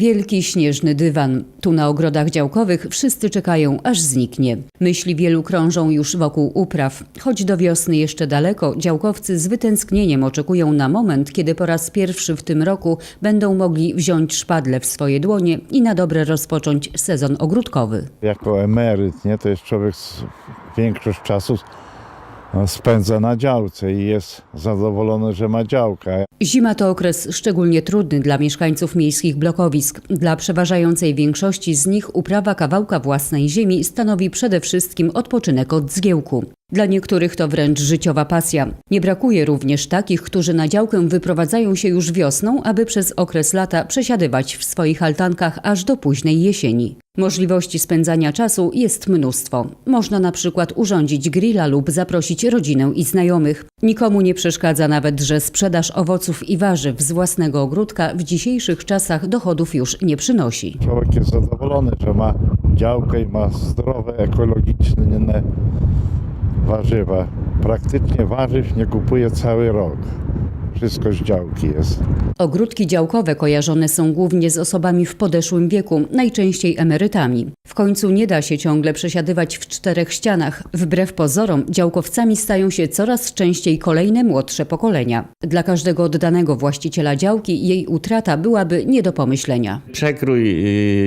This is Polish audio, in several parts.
Wielki śnieżny dywan. Tu na ogrodach działkowych wszyscy czekają, aż zniknie. Myśli wielu krążą już wokół upraw. Choć do wiosny jeszcze daleko, działkowcy z wytęsknieniem oczekują na moment, kiedy po raz pierwszy w tym roku będą mogli wziąć szpadle w swoje dłonie i na dobre rozpocząć sezon ogródkowy. Jako emeryt, nie, to jest człowiek z, większość czasu spędza na działce i jest zadowolony, że ma działkę. Zima to okres szczególnie trudny dla mieszkańców miejskich blokowisk. Dla przeważającej większości z nich uprawa kawałka własnej ziemi stanowi przede wszystkim odpoczynek od zgiełku. Dla niektórych to wręcz życiowa pasja. Nie brakuje również takich, którzy na działkę wyprowadzają się już wiosną, aby przez okres lata przesiadywać w swoich altankach aż do późnej jesieni. Możliwości spędzania czasu jest mnóstwo. Można na przykład urządzić grilla lub zaprosić rodzinę i znajomych. Nikomu nie przeszkadza nawet, że sprzedaż owoców i warzyw z własnego ogródka w dzisiejszych czasach dochodów już nie przynosi. Człowiek jest zadowolony, że ma działkę i ma zdrowe, ekologiczne warzywa. Praktycznie warzyw nie kupuje cały rok. Wszystko z działki jest. Ogródki działkowe kojarzone są głównie z osobami w podeszłym wieku, najczęściej emerytami. W końcu nie da się ciągle przesiadywać w czterech ścianach. Wbrew pozorom, działkowcami stają się coraz częściej kolejne młodsze pokolenia. Dla każdego oddanego właściciela działki jej utrata byłaby nie do pomyślenia. Przekrój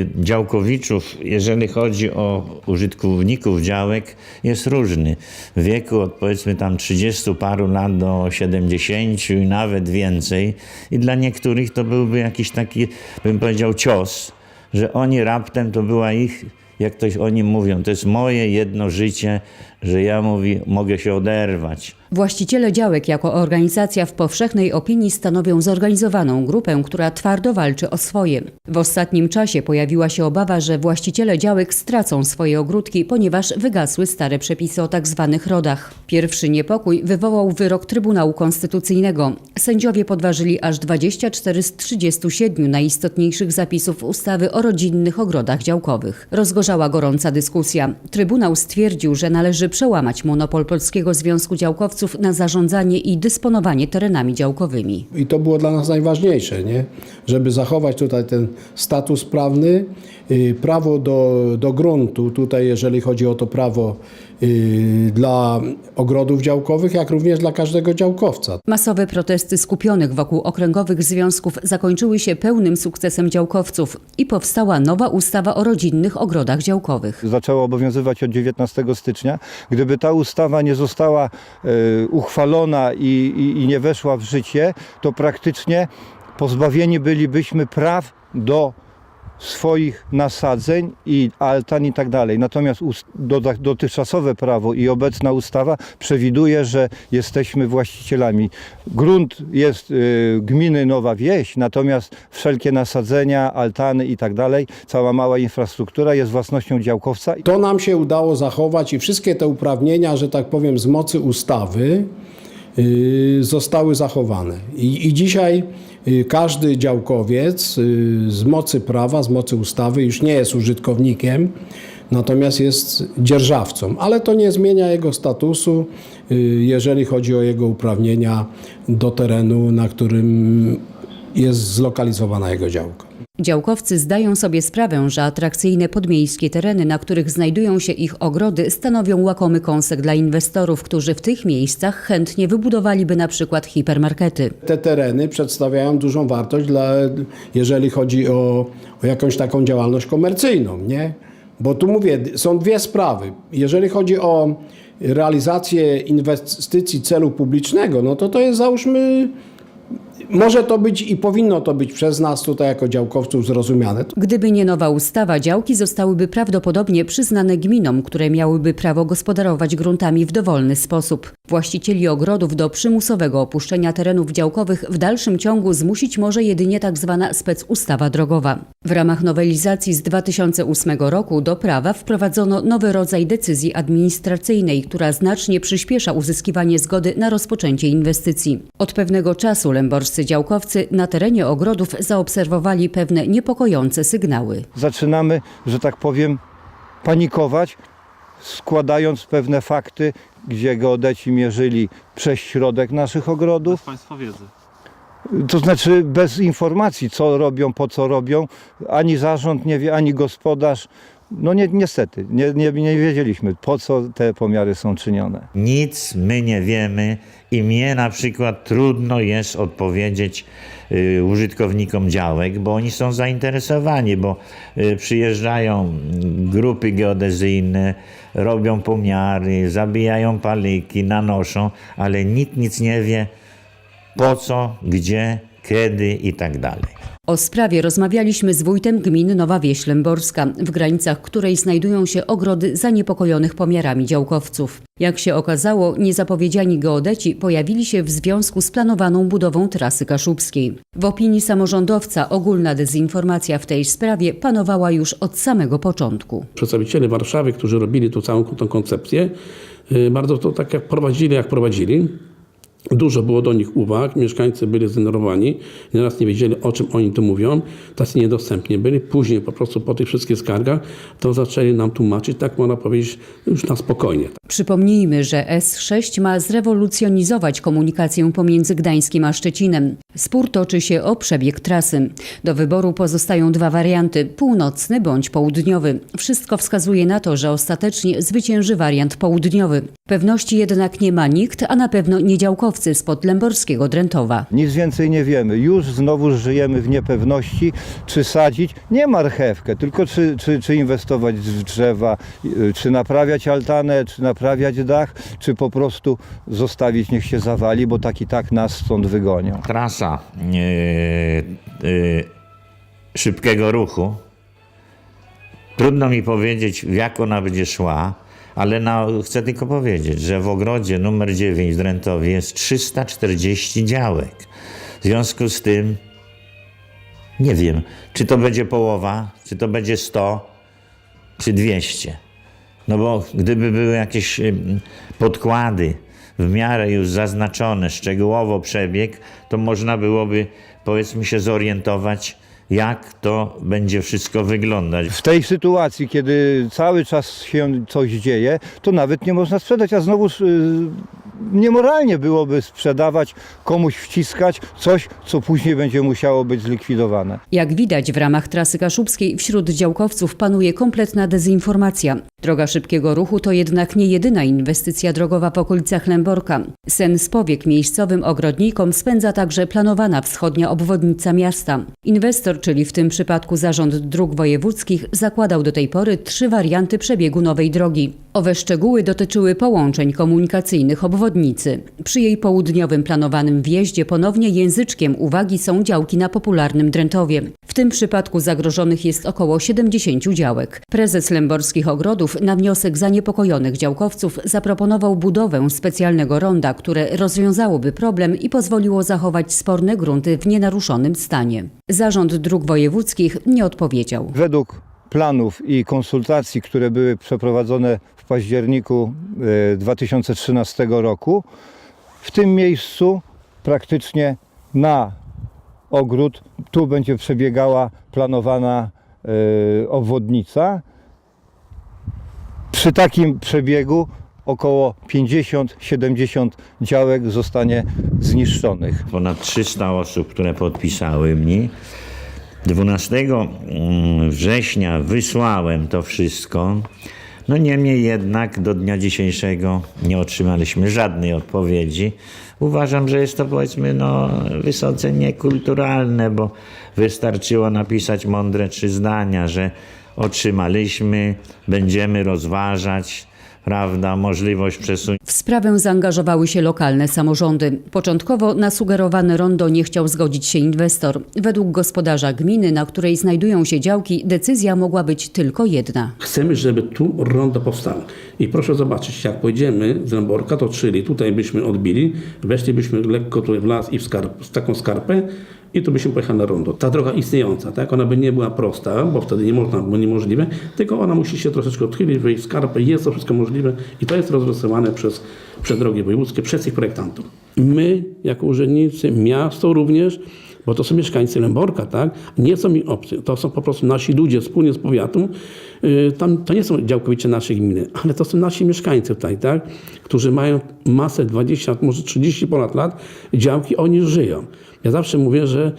y, działkowiczów, jeżeli chodzi o użytkowników działek, jest różny. W wieku od powiedzmy tam 30 paru lat do 70 nawet więcej. I dla niektórych to byłby jakiś taki, bym powiedział, cios, że oni raptem to była ich, jak ktoś o nim mówią, to jest moje jedno życie, że ja mówi, mogę się oderwać. Właściciele działek jako organizacja w powszechnej opinii stanowią zorganizowaną grupę, która twardo walczy o swoje. W ostatnim czasie pojawiła się obawa, że właściciele działek stracą swoje ogródki, ponieważ wygasły stare przepisy o tzw. rodach. Pierwszy niepokój wywołał wyrok Trybunału Konstytucyjnego. Sędziowie podważyli aż 24 z 37 najistotniejszych zapisów ustawy o rodzinnych ogrodach działkowych. Rozgorzała gorąca dyskusja. Trybunał stwierdził, że należy przełamać monopol Polskiego Związku Działkowców na zarządzanie i dysponowanie terenami działkowymi. I to było dla nas najważniejsze, nie? żeby zachować tutaj ten status prawny, y, prawo do, do gruntu, tutaj jeżeli chodzi o to prawo dla ogrodów działkowych, jak również dla każdego działkowca. Masowe protesty skupionych wokół okręgowych związków zakończyły się pełnym sukcesem działkowców i powstała nowa ustawa o rodzinnych ogrodach działkowych. zaczęła obowiązywać od 19 stycznia. Gdyby ta ustawa nie została e, uchwalona i, i, i nie weszła w życie, to praktycznie pozbawieni bylibyśmy praw do swoich nasadzeń i altan i tak dalej. Natomiast dotychczasowe prawo i obecna ustawa przewiduje, że jesteśmy właścicielami. Grunt jest y, gminy Nowa Wieś, natomiast wszelkie nasadzenia, altany i tak dalej, cała mała infrastruktura jest własnością działkowca. To nam się udało zachować i wszystkie te uprawnienia, że tak powiem, z mocy ustawy y, zostały zachowane. I, i dzisiaj każdy działkowiec y, z mocy prawa, z mocy ustawy już nie jest użytkownikiem, natomiast jest dzierżawcą. Ale to nie zmienia jego statusu, y, jeżeli chodzi o jego uprawnienia do terenu, na którym jest zlokalizowana jego działka. Działkowcy zdają sobie sprawę, że atrakcyjne podmiejskie tereny, na których znajdują się ich ogrody, stanowią łakomy kąsek dla inwestorów, którzy w tych miejscach chętnie wybudowaliby na przykład hipermarkety. Te tereny przedstawiają dużą wartość, dla, jeżeli chodzi o, o jakąś taką działalność komercyjną, nie? Bo tu mówię, są dwie sprawy. Jeżeli chodzi o realizację inwestycji celu publicznego, no to to jest załóżmy, może to być i powinno to być przez nas tutaj jako działkowców zrozumiane. Gdyby nie nowa ustawa, działki zostałyby prawdopodobnie przyznane gminom, które miałyby prawo gospodarować gruntami w dowolny sposób. Właścicieli ogrodów do przymusowego opuszczenia terenów działkowych w dalszym ciągu zmusić może jedynie tzw. specustawa drogowa. W ramach nowelizacji z 2008 roku do prawa wprowadzono nowy rodzaj decyzji administracyjnej, która znacznie przyspiesza uzyskiwanie zgody na rozpoczęcie inwestycji. Od pewnego czasu lęborscy działkowcy na terenie ogrodów zaobserwowali pewne niepokojące sygnały. Zaczynamy, że tak powiem, panikować, składając pewne fakty, gdzie geodeci mierzyli przez środek naszych ogrodów. Państwa wiedzy. to znaczy bez informacji, co robią, po co robią, ani zarząd nie wie, ani gospodarz. No nie, niestety, nie, nie, nie wiedzieliśmy, po co te pomiary są czynione. Nic my nie wiemy i mnie na przykład trudno jest odpowiedzieć y, użytkownikom działek, bo oni są zainteresowani, bo y, przyjeżdżają grupy geodezyjne, robią pomiary, zabijają paliki, nanoszą, ale nikt nic nie wie po co, gdzie, kiedy i tak dalej. O sprawie rozmawialiśmy z wójtem gminy Nowa Wieś Lęborska, w granicach której znajdują się ogrody zaniepokojonych pomiarami działkowców. Jak się okazało, niezapowiedziani geodeci pojawili się w związku z planowaną budową trasy kaszubskiej. W opinii samorządowca ogólna dezinformacja w tej sprawie panowała już od samego początku. przedstawiciele Warszawy, którzy robili tu całą tą koncepcję, y, bardzo to tak jak prowadzili, jak prowadzili. Dużo było do nich uwag, mieszkańcy byli zdenerwowani, nieraz nie wiedzieli o czym oni tu mówią, tacy niedostępni byli. Później po prostu po tych wszystkich skargach to zaczęli nam tłumaczyć, tak można powiedzieć, już na spokojnie. Przypomnijmy, że S6 ma zrewolucjonizować komunikację pomiędzy Gdańskiem a Szczecinem. Spór toczy się o przebieg trasy. Do wyboru pozostają dwa warianty: północny bądź południowy. Wszystko wskazuje na to, że ostatecznie zwycięży wariant południowy. Pewności jednak nie ma nikt, a na pewno nie działkowcy spod lęborskiego Drętowa. Nic więcej nie wiemy. Już znowu żyjemy w niepewności, czy sadzić, nie marchewkę, tylko czy, czy, czy inwestować w drzewa, y, czy naprawiać altanę, czy naprawiać dach, czy po prostu zostawić, niech się zawali, bo tak i tak nas stąd wygonią. Trasa yy, yy, szybkiego ruchu. Trudno mi powiedzieć, w jak ona będzie szła, ale na, chcę tylko powiedzieć, że w ogrodzie numer 9 w Drętowie jest 340 działek. W związku z tym nie wiem, czy to będzie połowa, czy to będzie 100, czy 200. No bo gdyby były jakieś podkłady w miarę już zaznaczone, szczegółowo przebieg, to można byłoby powiedzmy się zorientować, jak to będzie wszystko wyglądać. W tej sytuacji, kiedy cały czas się coś dzieje, to nawet nie można sprzedać, a znowuż y, niemoralnie byłoby sprzedawać, komuś wciskać coś, co później będzie musiało być zlikwidowane. Jak widać, w ramach trasy kaszubskiej wśród działkowców panuje kompletna dezinformacja. Droga szybkiego ruchu to jednak nie jedyna inwestycja drogowa w okolicach Lęborka. Sen z powiek miejscowym ogrodnikom spędza także planowana wschodnia obwodnica miasta. Inwestor, czyli w tym przypadku Zarząd Dróg Wojewódzkich, zakładał do tej pory trzy warianty przebiegu nowej drogi. Owe szczegóły dotyczyły połączeń komunikacyjnych obwodnicy. Przy jej południowym planowanym wjeździe ponownie języczkiem uwagi są działki na popularnym Drętowie. W tym przypadku zagrożonych jest około 70 działek. Prezes Lęborskich Ogrodów na wniosek zaniepokojonych działkowców zaproponował budowę specjalnego ronda, które rozwiązałoby problem i pozwoliło zachować sporne grunty w nienaruszonym stanie. Zarząd Dróg Wojewódzkich nie odpowiedział. Według planów i konsultacji, które były przeprowadzone w październiku e, 2013 roku, w tym miejscu praktycznie na ogród tu będzie przebiegała planowana e, obwodnica. Przy takim przebiegu około 50-70 działek zostanie zniszczonych. Ponad 300 osób, które podpisały mnie. 12 mm, września wysłałem to wszystko. No niemniej jednak do dnia dzisiejszego nie otrzymaliśmy żadnej odpowiedzi. Uważam, że jest to powiedzmy no, wysoce niekulturalne, bo wystarczyło napisać mądre trzy zdania, że otrzymaliśmy, będziemy rozważać, prawda, możliwość przesunięcia. W sprawę zaangażowały się lokalne samorządy. Początkowo na sugerowane rondo nie chciał zgodzić się inwestor. Według gospodarza gminy, na której znajdują się działki, decyzja mogła być tylko jedna. Chcemy, żeby tu rondo powstało. I proszę zobaczyć, jak pójdziemy z Lęborka, to czyli tutaj byśmy odbili, weszlibyśmy lekko tutaj w las i w, skarp, w taką skarpę i tu byśmy pojechali na rondo. Ta droga istniejąca, tak, ona by nie była prosta, bo wtedy nie można, bo niemożliwe, tylko ona musi się troszeczkę odchylić, wejść w skarpę, jest to wszystko możliwe i to jest rozrysowane przez, przez drogi wojewódzkie, przez ich projektantów. My, jako urzędnicy, miasto również, bo to są mieszkańcy Lęborka, tak? Nie są mi obcy, to są po prostu nasi ludzie wspólnie z powiatu. Yy, Tam to nie są działkowicze naszej gminy, ale to są nasi mieszkańcy tutaj, tak? Którzy mają masę 20, może 30 ponad lat, działki, oni żyją. Ja zawsze mówię, że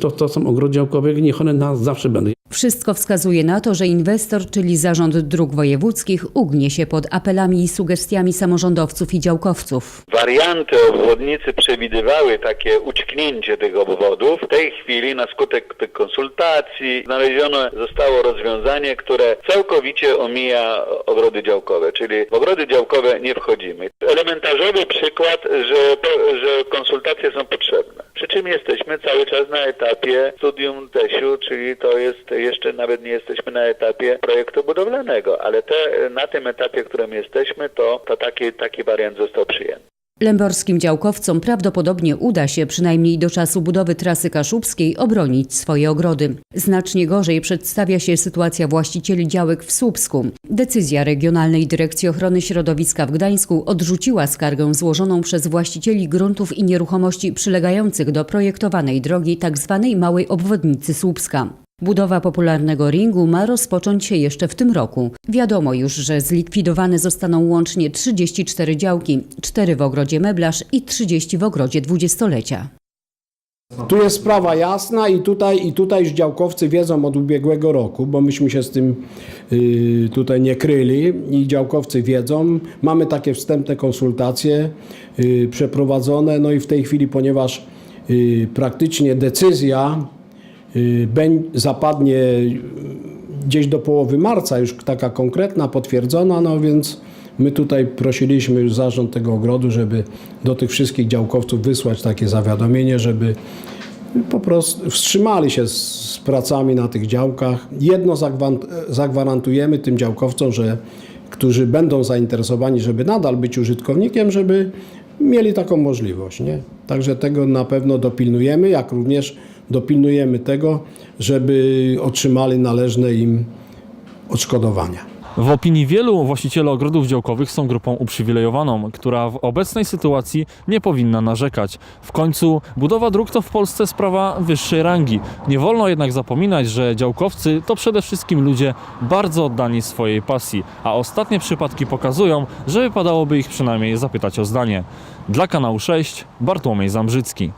to, to są ogrody działkowe, niech one nas zawsze będą. Wszystko wskazuje na to, że inwestor, czyli Zarząd Dróg Wojewódzkich, ugnie się pod apelami i sugestiami samorządowców i działkowców. Warianty obwodnicy przewidywały takie uczknięcie tych obwodów. W tej chwili na skutek tych konsultacji znalezione zostało rozwiązanie, które całkowicie omija ogrody działkowe, czyli w ogrody działkowe nie wchodzimy. Elementarzowy przykład, że, że konsultacje są potrzebne. Czym jesteśmy cały czas na etapie studium TESiu, czyli to jest jeszcze nawet nie jesteśmy na etapie projektu budowlanego, ale te, na tym etapie, którym jesteśmy, to, to taki, taki wariant został przyjęty. Lęborskim działkowcom prawdopodobnie uda się przynajmniej do czasu budowy trasy kaszubskiej obronić swoje ogrody. Znacznie gorzej przedstawia się sytuacja właścicieli działek w Słupsku. Decyzja Regionalnej Dyrekcji Ochrony Środowiska w Gdańsku odrzuciła skargę złożoną przez właścicieli gruntów i nieruchomości przylegających do projektowanej drogi tzw. małej obwodnicy Słupska. Budowa popularnego ringu ma rozpocząć się jeszcze w tym roku. Wiadomo już, że zlikwidowane zostaną łącznie 34 działki, 4 w ogrodzie meblarz i 30 w ogrodzie dwudziestolecia. Tu jest sprawa jasna i tutaj, i tutaj już działkowcy wiedzą od ubiegłego roku, bo myśmy się z tym y, tutaj nie kryli i działkowcy wiedzą. Mamy takie wstępne konsultacje y, przeprowadzone, no i w tej chwili, ponieważ y, praktycznie decyzja zapadnie y, gdzieś do połowy marca, już taka konkretna, potwierdzona, no więc my tutaj prosiliśmy już zarząd tego ogrodu, żeby do tych wszystkich działkowców wysłać takie zawiadomienie, żeby po prostu wstrzymali się z, z pracami na tych działkach. Jedno zagwarantujemy tym działkowcom, że którzy będą zainteresowani, żeby nadal być użytkownikiem, żeby mieli taką możliwość. Nie? Także tego na pewno dopilnujemy, jak również dopilnujemy tego, żeby otrzymali należne im odszkodowania. W opinii wielu właścicieli ogrodów działkowych są grupą uprzywilejowaną, która w obecnej sytuacji nie powinna narzekać. W końcu budowa dróg to w Polsce sprawa wyższej rangi. Nie wolno jednak zapominać, że działkowcy to przede wszystkim ludzie bardzo oddani swojej pasji, a ostatnie przypadki pokazują, że wypadałoby ich przynajmniej zapytać o zdanie. Dla kanału 6 Bartłomiej Zambrzycki.